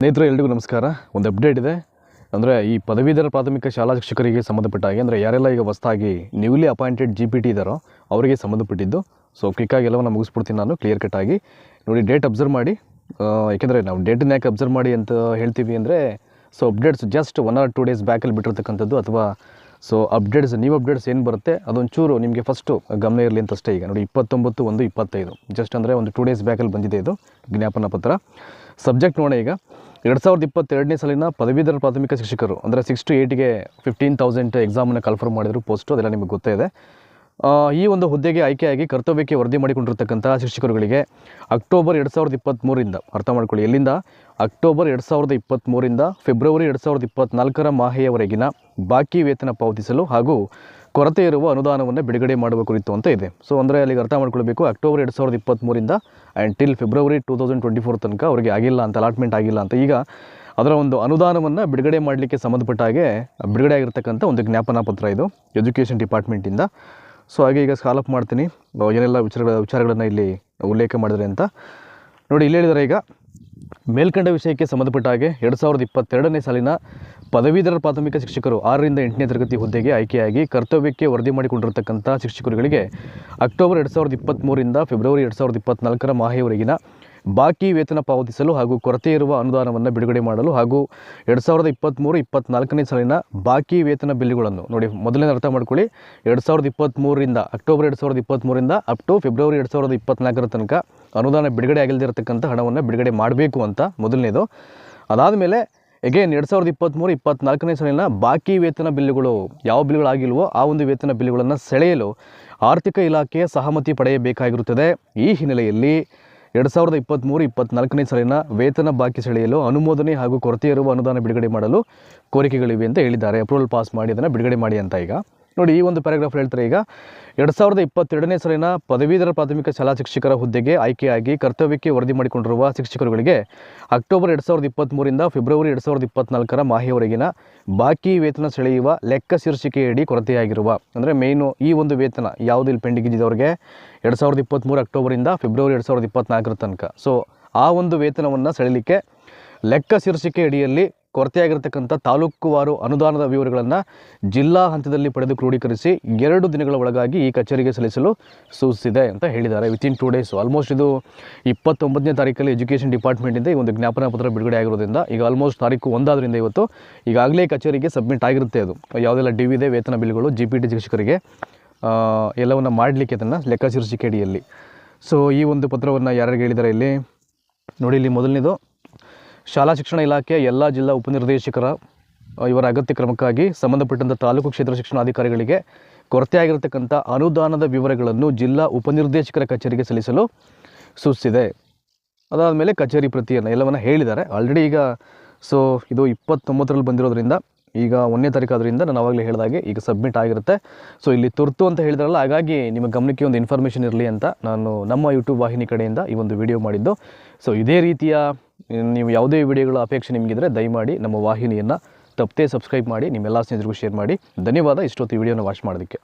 ಸ್ನೇಹಿತರೆ, ಎಲ್ರಿಗೂ ನಮಸ್ಕಾರ. ಒಂದು ಅಪ್ಡೇಟ್ ಇದೆ. ಅಂದರೆ ಈ ಪದವೀಧರ ಪ್ರಾಥಮಿಕ ಶಾಲಾ ಶಿಕ್ಷಕರಿಗೆ ಸಂಬಂಧಪಟ್ಟ ಹಾಗೆ, ಅಂದರೆ ಯಾರೆಲ್ಲ ಈಗ ಹೊಸದಾಗಿ newly appointed G P T ಇದ್ದಾರೋ ಅವರಿಗೆ ಸಂಬಂಧಪಟ್ಟಿದ್ದು. ಸೊ ಕ್ವಿಕ್ಕಾಗಿ ಎಲ್ಲವನ್ನು ಮುಗಿಸ್ಬಿಡ್ತೀನಿ ನಾನು ಕ್ಲಿಯರ್ ಕಟ್ ಆಗಿ. ನೋಡಿ ಡೇಟ್ ಅಬ್ಸರ್ವ್ ಮಾಡಿ. ಯಾಕೆಂದರೆ ನಾವು ಡೇಟನ್ನ ಯಾಕೆ ಅಬ್ಸರ್ವ್ ಮಾಡಿ ಅಂತ ಹೇಳ್ತೀವಿ ಅಂದರೆ so updates just one or two days ಬ್ಯಾಕಲ್ಲಿ ಬಿಟ್ಟಿರ್ತಕ್ಕಂಥದ್ದು ಅಥವಾ ಸೊ ಅಪ್ಡೇಟ್ಸ್ ನ್ಯೂ ಅಪ್ಡೇಟ್ಸ್ ಏನು ಬರುತ್ತೆ, ಅದೊಂಚೂರು ನಿಮಗೆ ಫಸ್ಟು ಗಮನ ಇರಲಿ ಅಂತ ಅಷ್ಟೇ ಈಗ. ನೋಡಿ, ಇಪ್ಪತ್ತೊಂಬತ್ತು, ಒಂದು ಇಪ್ಪತ್ತೈದು. ಜಸ್ಟ್ ಅಂದರೆ ಒಂದು ಟೂ ಡೇಸ್ ಬ್ಯಾಕಲ್ಲಿ ಬಂದಿದೆ ಇದು ಜ್ಞಾಪನ ಪತ್ರ ಸಬ್ಜೆಕ್ಟ್ ನೋಡೋಣ ಈಗ. ಎರಡು ಸಾವಿರದ ಇಪ್ಪತ್ತೆರಡನೇ ಸಾಲಿನ ಪದವೀಧರ ಪ್ರಾಥಮಿಕ ಶಿಕ್ಷಕರು, ಅಂದರೆ ಸಿಕ್ಸ್ ಟು ಏಯ್ಟಿಗೆ ಫಿಫ್ಟೀನ್ ತೌಸಂಡ್ ಎಕ್ಸಾಮನ್ನು ಕನ್ಫರ್ಮ್ ಮಾಡಿದ್ರು ಪೋಸ್ಟು ಅದೆಲ್ಲ ನಿಮಗೆ ಗೊತ್ತೇ ಈ ಒಂದು ಹುದ್ದೆಗೆ ಆಯ್ಕೆಯಾಗಿ ಕರ್ತವ್ಯಕ್ಕೆ ವರದಿ ಮಾಡಿಕೊಂಡಿರ್ತಕ್ಕಂತಹ ಶಿಕ್ಷಕರುಗಳಿಗೆ ಅಕ್ಟೋಬರ್ ಎರಡು ಸಾವಿರದ ಇಪ್ಪತ್ತ್ಮೂರಿಂದ ಅರ್ಥ ಮಾಡ್ಕೊಳ್ಳಿ, ಎಲ್ಲಿಂದ? ಅಕ್ಟೋಬರ್ ಎರಡು ಸಾವಿರದ ಇಪ್ಪತ್ತ್ಮೂರಿಂದ ಫೆಬ್ರವರಿ ಎರಡು ಸಾವಿರದ ಇಪ್ಪತ್ತ್ನಾಲ್ಕರ ಮಾಹೆಯವರೆಗಿನ ಬಾಕಿ ವೇತನ ಪಾವತಿಸಲು ಹಾಗೂ ಕೊರತೆ ಇರುವ ಅನುದಾನವನ್ನು ಬಿಡುಗಡೆ ಮಾಡುವ ಕುರಿತು ಅಂತ ಇದೆ. ಸೊ ಅಂದರೆ ಅಲ್ಲಿಗೆ ಅರ್ಥ ಮಾಡ್ಕೊಳ್ಬೇಕು ಅಕ್ಟೋಬರ್ ಎರಡು ಸಾವಿರದ ಇಪ್ಪತ್ತ್ಮೂರಿಂದ and till February two thousand twenty four ತನಕ ಅವರಿಗೆ ಆಗಿಲ್ಲ ಅಂತ ಅಲಾಟ್ಮೆಂಟ್ ಆಗಿಲ್ಲ ಅಂತ. ಈಗ ಅದರ ಒಂದು ಅನುದಾನವನ್ನು ಬಿಡುಗಡೆ ಮಾಡಲಿಕ್ಕೆ ಸಂಬಂಧಪಟ್ಟ ಹಾಗೆ ಬಿಡುಗಡೆ ಆಗಿರ್ತಕ್ಕಂಥ ಒಂದು ಜ್ಞಾಪನಾ ಪತ್ರ ಇದು ಎಜುಕೇಷನ್ ಡಿಪಾರ್ಟ್ಮೆಂಟಿಂದ ಸೊ ಹಾಗೆ ಈಗ ಸ್ಕಾಲಪ್ ಮಾಡ್ತೀನಿ. ಏನೆಲ್ಲ ವಿಚಾರಗಳ ವಿಚಾರಗಳನ್ನು ಇಲ್ಲಿ ಉಲ್ಲೇಖ ಮಾಡಿದರೆ ಅಂತ. ನೋಡಿ, ಇಲ್ಲಿ ಹೇಳಿದರೆ ಈಗ ಮೇಲ್ಕಂಡ ವಿಷಯಕ್ಕೆ ಸಂಬಂಧಪಟ್ಟ ಹಾಗೆ ಎರಡು ಸಾವಿರದ ಇಪ್ಪತ್ತೆರಡನೇ ಸಾಲಿನ ಪದವೀಧರ ಪ್ರಾಥಮಿಕ ಶಿಕ್ಷಕರು ಆರರಿಂದ ಎಂಟನೇ ತರಗತಿ ಹುದ್ದೆಗೆ ಆಯ್ಕೆಯಾಗಿ ಕರ್ತವ್ಯಕ್ಕೆ ವರದಿ ಮಾಡಿಕೊಂಡಿರತಕ್ಕಂಥ ಶಿಕ್ಷಕರುಗಳಿಗೆ ಅಕ್ಟೋಬರ್ ಎರಡು ಸಾವಿರದ ಇಪ್ಪತ್ತ್ಮೂರಿಂದ ಫೆಬ್ರವರಿ ಎರಡು ಸಾವಿರದ ಇಪ್ಪತ್ತ್ನಾಲ್ಕರ ಮಾಹೆಯವರೆಗಿನ ಬಾಕಿ ವೇತನ ಪಾವತಿಸಲು ಹಾಗೂ ಕೊರತೆ ಇರುವ ಅನುದಾನವನ್ನು ಬಿಡುಗಡೆ ಮಾಡಲು ಹಾಗೂ ಎರಡು ಸಾವಿರದ ಇಪ್ಪತ್ತ್ಮೂರು ಇಪ್ಪತ್ತ್ನಾಲ್ಕನೇ ಸಾಲಿನ ಬಾಕಿ ವೇತನ ಬಿಲ್ಗಳನ್ನು ನೋಡಿ ಮೊದಲನೇ ಅರ್ಥ ಮಾಡ್ಕೊಳ್ಳಿ. ಎರಡು ಸಾವಿರದ ಇಪ್ಪತ್ತ್ಮೂರರಿಂದ ಅಕ್ಟೋಬರ್ ಎರಡು ಸಾವಿರದ ಇಪ್ಪತ್ತ್ಮೂರಿಂದ ಅಪ್ ಟು ಫೆಬ್ರವರಿ ಎರಡು ಸಾವಿರದ ಇಪ್ಪತ್ತ್ನಾಲ್ಕರ ತನಕ ಅನುದಾನ ಬಿಡುಗಡೆ ಆಗಿಲ್ಲದಿರತಕ್ಕಂಥ ಹಣವನ್ನು ಬಿಡುಗಡೆ ಮಾಡಬೇಕು ಅಂತ ಮೊದಲನೇದು. ಅದಾದಮೇಲೆ ಎಗೇನ್ ಎರಡು ಸಾವಿರದ ಇಪ್ಪತ್ತ್ಮೂರು ಇಪ್ಪತ್ತ್ನಾಲ್ಕನೇ ಸಾಲಿನ ಬಾಕಿ ವೇತನ ಬಿಲ್ಲುಗಳು ಯಾವ ಬಿಲ್ಗಳಾಗಿಲ್ವೋ ಆ ಒಂದು ವೇತನ ಬಿಲ್ಲುಗಳನ್ನು ಸೆಳೆಯಲು ಆರ್ಥಿಕ ಇಲಾಖೆಯ ಸಹಮತಿ ಪಡೆಯಬೇಕಾಗಿರುತ್ತದೆ. ಈ ಹಿನ್ನೆಲೆಯಲ್ಲಿ ಎರಡು ಸಾವಿರದ ಇಪ್ಪತ್ತ್ಮೂರು ಇಪ್ಪತ್ತ್ನಾಲ್ಕನೇ ಸಾಲಿನ ವೇತನ ಬಾಕಿ ಸೆಳೆಯಲು ಅನುಮೋದನೆ ಹಾಗೂ ಕೊರತೆ ಇರುವ ಅನುದಾನ ಬಿಡುಗಡೆ ಮಾಡಲು ಕೋರಿಕೆಗಳಿವೆ ಅಂತ ಹೇಳಿದ್ದಾರೆ. ಅಪ್ರೂವಲ್ ಪಾಸ್ ಮಾಡಿ, ಅದನ್ನು ಬಿಡುಗಡೆ ಮಾಡಿ ಅಂತ ಈಗ. ನೋಡಿ, ಈ ಒಂದು ಪ್ಯಾರಾಗ್ರಾಫ್ ಹೇಳ್ತಾರೆ ಈಗ, ಎರಡು ಸಾವಿರದ ಇಪ್ಪತ್ತೆರಡನೇ ಸಾಲಿನ ಪದವೀಧರ ಪ್ರಾಥಮಿಕ ಶಾಲಾ ಶಿಕ್ಷಕರ ಹುದ್ದೆಗೆ ಆಯ್ಕೆಯಾಗಿ ಕರ್ತವ್ಯಕ್ಕೆ ವರದಿ ಮಾಡಿಕೊಂಡಿರುವ ಶಿಕ್ಷಕರುಗಳಿಗೆ ಅಕ್ಟೋಬರ್ ಎರಡು ಸಾವಿರದ ಇಪ್ಪತ್ತ್ಮೂರಿಂದ ಫೆಬ್ರವರಿ ಎರಡು ಸಾವಿರದ ಇಪ್ಪತ್ತ್ನಾಲ್ಕರ ಮಾಹೆಯವರೆಗಿನ ಬಾಕಿ ವೇತನ ಸೆಳೆಯುವ ಲೆಕ್ಕ ಶೀರ್ಷಿಕೆಯಡಿ ಕೊರತೆಯಾಗಿರುವ, ಅಂದರೆ ಮೇಯ್ನು ಈ ಒಂದು ವೇತನ ಯಾವುದು ಇಲ್ಲಿ ಪೆಂಡಿಂಗ್ ಇದ್ದಿದ್ದವ್ರಿಗೆ ಎರಡು ಸಾವಿರದ ಇಪ್ಪತ್ತ್ಮೂರು ಅಕ್ಟೋಬರಿಂದ ಫೆಬ್ರವರಿ ಎರಡು ಸಾವಿರದ ಇಪ್ಪತ್ತ್ನಾಲ್ಕರ ತನಕ. ಸೊ ಆ ಒಂದು ವೇತನವನ್ನು ಸೆಳೆಯಲಿಕ್ಕೆ ಲೆಕ್ಕ ಶೀರ್ಷಿಕೆ ಅಡಿಯಲ್ಲಿ ಕೊರತೆಯಾಗಿರ್ತಕ್ಕಂಥ ತಾಲೂಕುವಾರು ಅನುದಾನದ ವಿವರಗಳನ್ನು ಜಿಲ್ಲಾ ಹಂತದಲ್ಲಿ ಪಡೆದು ಕ್ರೋಢೀಕರಿಸಿ ಎರಡು ದಿನಗಳ ಒಳಗಾಗಿ ಈ ಕಚೇರಿಗೆ ಸಲ್ಲಿಸಲು ಸೂಚಿಸಿದೆ ಅಂತ ಹೇಳಿದ್ದಾರೆ. ವಿತಿನ್ ಟೂ ಡೇಸ್ ಆಲ್ಮೋಸ್ಟ್ ಇದು ಇಪ್ಪತ್ತೊಂಬತ್ತನೇ ತಾರೀಕಲ್ಲಿ ಎಜುಕೇಷನ್ ಡಿಪಾರ್ಟ್ಮೆಂಟಿಂದ ಈ ಒಂದು ಜ್ಞಾಪನ ಪತ್ರ ಬಿಡುಗಡೆ ಆಗಿರೋದ್ರಿಂದ ಈಗ ಆಲ್ಮೋಸ್ಟ್ ತಾರೀಕು ಒಂದಾದ್ರಿಂದ ಇವತ್ತು ಈಗಾಗಲೇ ಕಚೇರಿಗೆ ಸಬ್ಮಿಟ್ ಆಗಿರುತ್ತೆ ಅದು. ಯಾವುದೆಲ್ಲ ಡಿ ವಿದೆ ವೇತನ ಬಿಲ್ಗಳು ಜಿ ಪಿ ಟಿ ಶಿಕ್ಷಕರಿಗೆ ಎಲ್ಲವನ್ನು ಮಾಡಲಿಕ್ಕೆ ಅದನ್ನು ಲೆಕ್ಕ ಶೀರ್ಷಿಕೆ ಅಡಿಯಲ್ಲಿ ಸೊ ಈ ಒಂದು ಪತ್ರವನ್ನು ಯಾರ್ಯಾರು ಹೇಳಿದ್ದಾರೆ ಇಲ್ಲಿ? ನೋಡಿ ಇಲ್ಲಿ ಮೊದಲನೇದು. ಶಾಲಾ ಶಿಕ್ಷಣ ಇಲಾಖೆ ಎಲ್ಲ ಜಿಲ್ಲಾ ಉಪನಿರ್ದೇಶಕರ ಇವರ ಅಗತ್ಯ ಕ್ರಮಕ್ಕಾಗಿ ಸಂಬಂಧಪಟ್ಟಂಥ ತಾಲೂಕು ಕ್ಷೇತ್ರ ಶಿಕ್ಷಣಾಧಿಕಾರಿಗಳಿಗೆ ಕೊರತೆಯಾಗಿರತಕ್ಕಂಥ ಅನುದಾನದ ವಿವರಗಳನ್ನು ಜಿಲ್ಲಾ ಉಪನಿರ್ದೇಶಕರ ಕಚೇರಿಗೆ ಸಲ್ಲಿಸಲು ಸೂಚಿಸಿದೆ. ಅದಾದ ಮೇಲೆ ಕಚೇರಿ ಪ್ರತಿಯನ್ನು ಎಲ್ಲವನ್ನ ಹೇಳಿದ್ದಾರೆ. ಆಲ್ರೆಡಿ ಈಗ ಸೊ ಇದು ಇಪ್ಪತ್ತೊಂಬತ್ತರಲ್ಲಿ ಬಂದಿರೋದ್ರಿಂದ, ಈಗ ಒಂದನೇ ತಾರೀಕು ಆದ್ದರಿಂದ ನಾನು ಆವಾಗಲೇ ಹೇಳಿದಾಗೆ ಈಗ ಸಬ್ಮಿಟ್ ಆಗಿರುತ್ತೆ. ಸೊ ಇಲ್ಲಿ ತುರ್ತು ಅಂತ ಹೇಳಿದ್ರಲ್ಲ, ಹಾಗಾಗಿ ನಿಮ್ಮ ಗಮನಕ್ಕೆ ಒಂದು ಇನ್ಫಾರ್ಮೇಷನ್ ಇರಲಿ ಅಂತ ನಾನು ನಮ್ಮ ಯೂಟ್ಯೂಬ್ ವಾಹಿನಿ ಕಡೆಯಿಂದ ಈ ಒಂದು ವಿಡಿಯೋ ಮಾಡಿದ್ದು. ಸೊ ಇದೇ ರೀತಿಯ ನೀವು ಯಾವುದೇ ವಿಡಿಯೋಗಳ ಅಪೇಕ್ಷೆ ನಿಮಗಿದ್ರೆ ದಯಮಾಡಿ ನಮ್ಮ ವಾಹಿನಿಯನ್ನು ತಪ್ಪದೇ ಸಬ್ಸ್ಕ್ರೈಬ್ ಮಾಡಿ, ನಿಮ್ಮೆಲ್ಲ ಸ್ನೇಹಿತರಿಗೂ ಶೇರ್ ಮಾಡಿ. ಧನ್ಯವಾದ. ಇಷ್ಟೊತ್ತು ವಿಡಿಯೋನ ವಾಚ್ ಮಾಡೋದಕ್ಕೆ